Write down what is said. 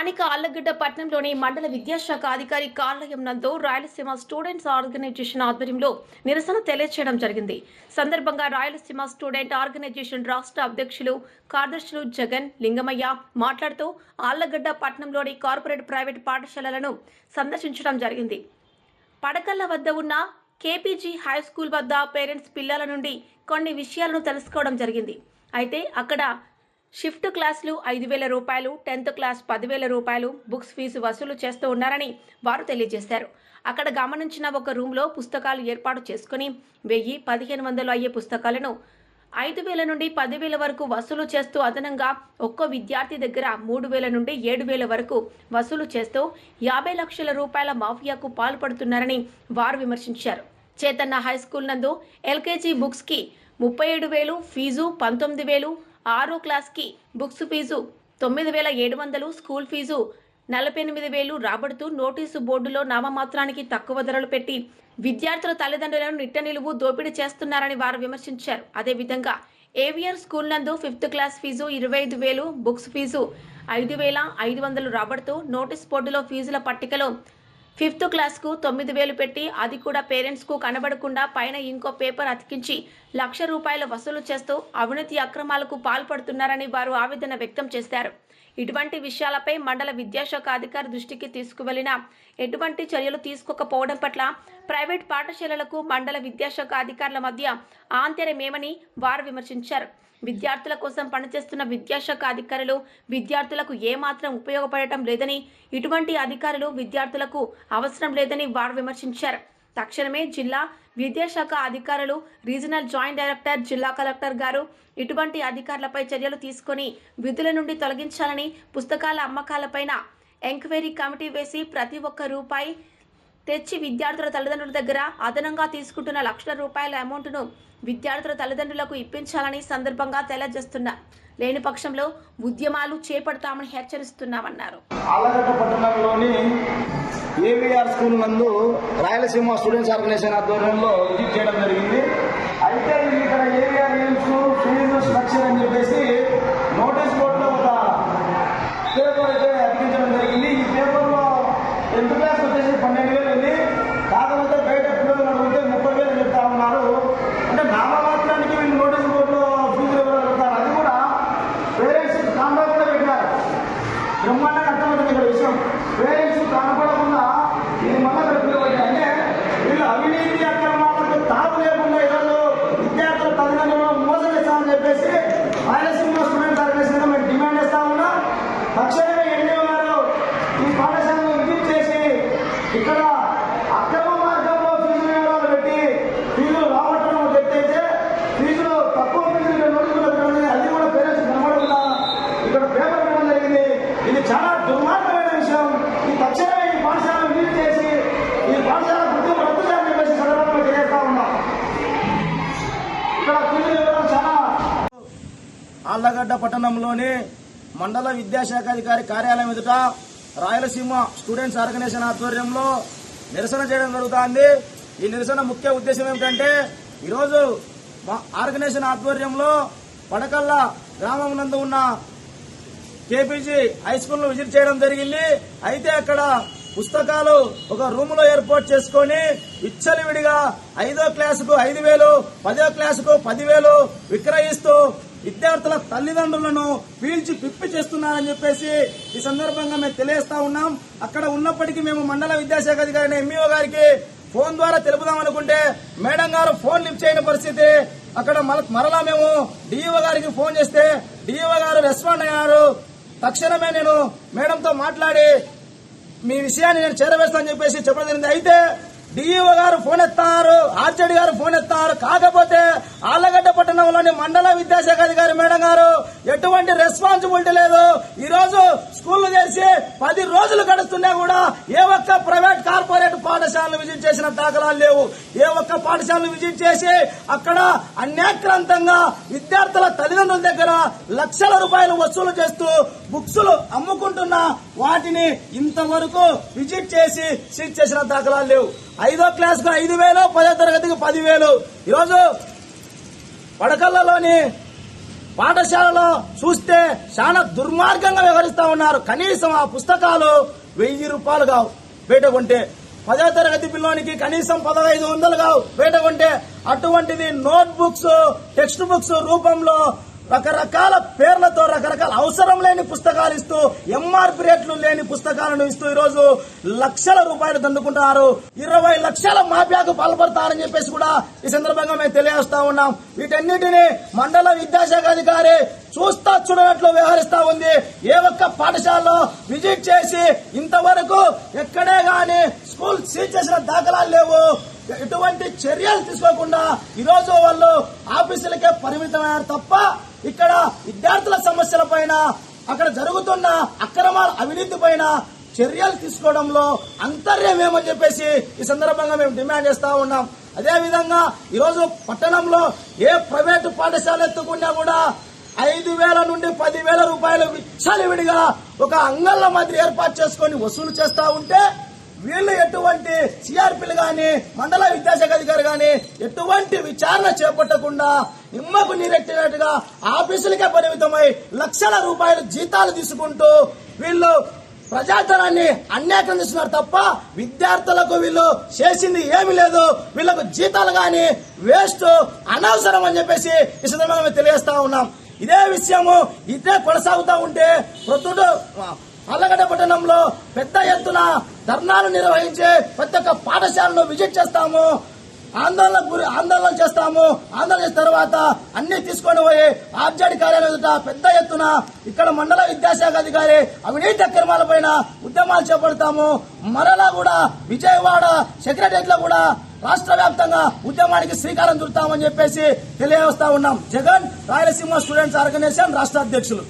స్థానిక ఆళ్ళగడ్డ పట్టణంలోని మండల విద్యాశాఖ అధికారి కార్యాలయం నందు రాయలసీమ స్టూడెంట్స్ ఆర్గనైజేషన్ ఆధ్వర్యంలో నిరసన తెలియజేయడం జరిగింది. సందర్భంగా రాయలసీమ స్టూడెంట్ ఆర్గనైజేషన్ రాష్ట్ర అధ్యక్షులు కార్యదర్శులు జగన్ లింగమయ్య మాట్లాడుతూ ఆళ్ళగడ్డ పట్టణంలోని కార్పొరేట్ ప్రైవేట్ పాఠశాలలను సందర్శించడం జరిగింది. పడకల్ల వద్ద ఉన్న కేపీజీ హై స్కూల్ వద్ద పేరెంట్స్ పిల్లల నుండి కొన్ని విషయాలను తెలుసుకోవడం జరిగింది. అయితే అక్కడ షిఫ్ట్ క్లాసులు ఐదు వేల రూపాయలు టెన్త్ క్లాస్ పదివేల రూపాయలు బుక్స్ ఫీజు వసూలు చేస్తూ ఉన్నారని వారు తెలియజేశారు. అక్కడ గమనించిన ఒక రూమ్లో పుస్తకాలు ఏర్పాటు చేసుకుని వెయ్యి పదిహేను వందలు అయ్యే పుస్తకాలను ఐదు వేల నుండి పదివేల వరకు వసూలు చేస్తూ అదనంగా ఒక్కో విద్యార్థి దగ్గర మూడు వేల నుండి ఏడు వేల వరకు వసూలు చేస్తూ యాభై లక్షల రూపాయల మాఫియాకు పాల్పడుతున్నారని వారు విమర్శించారు. చేతన్న హై స్కూల్ నందు ఎల్కేజీ బుక్స్కి ముప్పై ఏడు వేలు ఫీజు పంతొమ్మిది వేలు ఆరో క్లాస్కి బుక్స్ ఫీజు తొమ్మిది వేల ఏడు వందలు స్కూల్ ఫీజు నలభై ఎనిమిది వేలు రాబడుతూ నోటీసు బోర్డులో నామమాత్రానికి తక్కువ ధరలు పెట్టి విద్యార్థుల తల్లిదండ్రులను నిట్ట నిలువు దోపిడీ చేస్తున్నారని వారు విమర్శించారు. అదేవిధంగా ఏవియర్ స్కూల్ నందు ఫిఫ్త్ క్లాస్ ఫీజు ఇరవై ఐదు వేలు బుక్స్ ఫీజు ఐదు వేల ఐదు వందలు రాబడుతూ నోటీస్ బోర్డులో ఫీజుల పట్టికలో ఫిఫ్త్ క్లాస్కు తొమ్మిది వేలు పెట్టి అది కూడా పేరెంట్స్కు కనబడకుండా పైన ఇంకో పేపర్ అతికించి లక్ష రూపాయలు వసూలు చేస్తూ అవినీతి అక్రమాలకు పాల్పడుతున్నారని వారు ఆవేదన వ్యక్తం చేశారు. ఇటువంటి విషయాలపై మండల విద్యాశాఖ అధికారి దృష్టికి తీసుకువెళ్ళిన ఎటువంటి చర్యలు తీసుకోకపోవడం పట్ల ప్రైవేట్ పాఠశాలలకు మండల విద్యాశాఖ అధికారుల మధ్య ఆంతర్యమేమని వారు విమర్శించారు. విద్యార్థుల కోసం పనిచేస్తున్న విద్యాశాఖ అధికారులు విద్యార్థులకు ఏమాత్రం ఉపయోగపడటం లేదని ఇటువంటి అధికారులు విద్యార్థులకు అవసరం లేదని వారు విమర్శించారు. తక్షణమే జిల్లా విద్యాశాఖ అధికారులు రీజనల్ జాయింట్ డైరెక్టర్ జిల్లా కలెక్టర్ గారు ఇటువంటి అధికారులపై చర్యలు తీసుకొని విధుల నుండి తొలగించాలని పుస్తకాల అమ్మకాలపైన ఎంక్వైరీ కమిటీ వేసి ప్రతి ఒక్క రూపాయి తెచ్చి విద్యార్థుల తల్లిదండ్రుల దగ్గర అదనంగా తీసుకుంటున్న లక్షల రూపాయల అమౌంట్ను విద్యార్థుల తల్లిదండ్రులకు ఇప్పించాలని సందర్భంగా తెలియజేస్తున్నా లేని పక్షంలో ఉద్యమాలు చేపడతామని హెచ్చరిస్తున్నామన్నారు. ఆలగడ్డ పట్టణంలోని ఏవిఆర్ స్కూల్ నందు రాయలసీమ స్టూడెంట్స్ ఆర్గనైజేషన్ ఆధ్వర్యంలో విజిట్ చేయడం జరిగింది. అయితే ఇక్కడ ఏవిఆర్ ఫీజు స్ట్రక్చర్ అని చెప్పేసి నోటీస్ బోర్డు ఒక పేపర్ అయితే అతికించడం జరిగింది ఈ పేపర్లో టెన్త్ క్లాస్ వచ్చేసి పన్నెండు వేలు ఉంది. కాకపోతే బయట పిల్లలు అడిగితే ముప్పై వేలు చెప్తా ఉన్నారు. అంటే నామమాత్రానికి వీళ్ళు నోటీస్ బోర్డులో ఫీజు ఎవరు అడుగుతారు? అది కూడా పేరెంట్స్ కాంట్రాక్ట్ కూడా పెట్టారు. బ్రహ్మాండంగా అర్థమవుతుంది ఇక్కడ విషయం. పేరెంట్స్ కనపడకుండా ఇది మళ్ళీ ఇక్కడ పిలువబడి అంటే వీళ్ళు అవినీతి అక్రమాలకు తాగు లేకుండా ఈరోజు విద్యార్థుల తల్లిదండ్రులు మోసం చేస్తామని చెప్పేసి రాయలసీమ స్టూడెంట్ ఆర్గనైజేషన్ మేము డిమాండ్ చేస్తా ఉన్నా. తక్షణమే ఎన్డీఓ గారు ఈ పాఠశాలను విజిట్ చేసి ఇక్కడ అక్రమ మార్గంలో ఫీజు నియమాలు పెట్టి ఫీజులు రావటం ఒక ఎత్తు అయితే ఫీజులు తక్కువ ఫీజులు నోటీసులు పెట్టడం జరిగింది. అది కూడా పేరెంట్స్ కనబడకుండా ఇక్కడ పేపర్ పెట్టడం జరిగింది ఇది చాలా దుర్మార్గమైన విషయం ఈ తక్షణమే ఈ పాఠశాలను విజిట్ చేసి ఈ పాఠశాల గుర్తింపు రద్దు చేయాలని చెప్పేసి సందర్భంగా తెలియజేస్తా ఉన్నాం ఇక్కడ ఫీజులు ఇవ్వడం చాలా ఆళ్ళగడ్డ పట్టణంలోని మండల విద్యాశాఖ అధికారి కార్యాలయం ఎదుట రాయలసీమ స్టూడెంట్స్ ఆర్గనైజేషన్ ఆధ్వర్యంలో నిరసన చేయడం జరుగుతోంది. ఈ నిరసన ముఖ్య ఉద్దేశం ఏమిటంటే ఈరోజు మా ఆర్గనైజేషన్ ఆధ్వర్యంలో పడకల్ల గ్రామం నందు ఉన్న కేపీజీ హై స్కూల్ విజిట్ చేయడం జరిగింది. అయితే అక్కడ పుస్తకాలు ఒక రూమ్లో ఏర్పాటు చేసుకొని విచ్చలివిడిగా ఐదో క్లాసుకు ఐదు వేలు పదో క్లాసుకు పదివేలు విక్రయిస్తూ విద్యార్థుల తల్లిదండ్రులను పీల్చి పిప్పి చేస్తున్నారని చెప్పేసి ఈ సందర్భంగా మేము తెలియజేస్తా ఉన్నాం. అక్కడ ఉన్నప్పటికీ మేము మండల విద్యాశాఖ అధికారి ఎంఈఓ గారికి ఫోన్ ద్వారా తెలుపుదాం అనుకుంటే మేడం గారు ఫోన్ లిఫ్ట్ చేయని పరిస్థితి. అక్కడ మరలా మేము డిఈఓ గారికి ఫోన్ చేస్తే డిఈఓ గారు రెస్పాండ్ అయ్యారు. తక్షణమే నేను మేడంతో మాట్లాడి మీ విషయాన్ని నేను చేరవేస్తానని చెప్పేసి చెప్పడం జరిగింది. అయితే డిఈఓ గారు ఫోన్ ఎత్తారు ఆర్జడి గారు ఫోన్ ఎత్తారు. కాకపోతే పట్టణంలోని మండల విద్యాశాఖ అధికారి మేడం గారు ఎటువంటి రెస్పాన్సిబిలిటీ లేదు. ఈ రోజు స్కూల్ చేసి పది రోజులు గడుస్తున్నా కూడా ఏ ఒక్క ప్రైవేట్ కార్పొరేట్ పాఠశాలను విజిట్ చేసిన దాఖలాలు లేవు. ఏ ఒక్క పాఠశాలను విజిట్ చేసి అక్కడ అన్యాక్రాంతంగా విద్యార్థుల తల్లిదండ్రుల దగ్గర లక్షల రూపాయలు వసూలు చేస్తూ బుక్స్లు అమ్ముకుంటున్న వాటిని ఇంతవరకు విజిట్ చేసి సీజ్ చేసిన దాఖలాలు లేవు. ఐదో క్లాస్కు ఐదు వేలు పదో తరగతికి పదివేలు. ఈరోజు పడకలలోని పాఠశాలలో చూస్తే చాలా దుర్మార్గంగా వ్యవహరిస్తా ఉన్నారు. కనీసం ఆ పుస్తకాలు వెయ్యి రూపాయలు కావు. బయట కొంటే పదో తరగతి పిల్లోనికి కనీసం పదహైదు వందలు కావు. బయట కొంటే అటువంటిది నోట్ బుక్స్ టెక్స్ట్ బుక్స్ రూపంలో రకరకాల పేర్లతో రకరకాల అవసరం లేని పుస్తకాలు ఇస్తూ ఎంఆర్పి రేట్లు లేని పుస్తకాలను ఇస్తూ ఈరోజు లక్షల రూపాయలు దండుకుంటున్నారు. ఇరవై లక్షల మాఫియాకు పాల్పడతారని చెప్పేసి కూడా ఈ సందర్భంగా మేము తెలియజేస్తా ఉన్నాం. వీటన్నిటిని మండల విద్యాశాఖ అధికారి చూస్తా చూడనట్లు వ్యవహరిస్తా ఉంది. ఏ ఒక్క పాఠశాలలో విజిట్ చేసి ఇంతవరకు ఎక్కడే గాని స్కూల్ సీల్ చేసిన దాఖలాలు లేవు. ఎటువంటి చర్యలు తీసుకోకుండా ఈరోజు వాళ్ళు ఆఫీసులకే పరిమితమయ్యారు తప్ప ఇక్కడ విద్యార్థుల సమస్యల పైన అక్కడ జరుగుతున్న అక్రమాల అవినీతి పైన చర్యలు తీసుకోవడంలో అంతర్యం ఏమని చెప్పేసి ఈ సందర్భంగా మేము డిమాండ్ చేస్తా ఉన్నాం. అదే విధంగా ఈరోజు పట్టణంలో ఏ ప్రైవేటు పాఠశాల ఎత్తుకున్నా కూడా ఐదు వేల నుండి పదివేల రూపాయలు విచ్చలివిడిగా ఒక అంగళ్ళ మాదిరి ఏర్పాటు చేసుకొని వసూలు చేస్తా ఉంటే వీళ్ళు ఎటువంటి సిఆర్పీలు గాని మండల విద్యాశాఖ అధికారి గాని ఎటువంటి విచారణ చేపట్టకుండా నిమ్మకు నీరెట్టినట్టుగా ఆఫీసులకే పరిమితమై లక్షల రూపాయలు జీతాలు తీసుకుంటూ వీళ్ళు ప్రజాధనాన్ని అన్యాయం చేస్తున్నారు తప్ప విద్యార్థులకు వీళ్ళు చేసింది ఏమీ లేదు. వీళ్ళకు జీతాలు కానీ వేస్ట్ అనవసరం అని చెప్పేసి ఈ సందర్భంగా మేము తెలియజేస్తా ఉన్నాం. ఇదే విషయము ఇదే కొనసాగుతూ ఉంటే ప్రొద్దుడు అల్లగడ్డ పట్టణంలో పెద్ద ఎత్తున ధర్నాలు నిర్వహించి ప్రతి ఒక్క పాఠశాలను విజిట్ చేస్తాము. ఆందోళన గురి ఆందోళన చేస్తాము. ఆందోళన చేసిన తర్వాత అన్ని తీసుకొని పోయి ఆబ్జెక్ట్ కార్యాలయం ఎదుట పెద్ద ఎత్తున ఇక్కడ మండల విద్యాశాఖ అధికారి అవినీతి అక్రమాల పైన ఉద్యమాలు చేపడతాము. మరలా కూడా విజయవాడ సెక్రటరియట్లో కూడా రాష్ట్ర వ్యాప్తంగా ఉద్యమానికి శ్రీకారం చుడతామని చెప్పేసి తెలియజేస్తా ఉన్నాం. జగన్ రాయలసీమ స్టూడెంట్స్ ఆర్గనైజేషన్ రాష్ట్ర అధ్యక్షులు.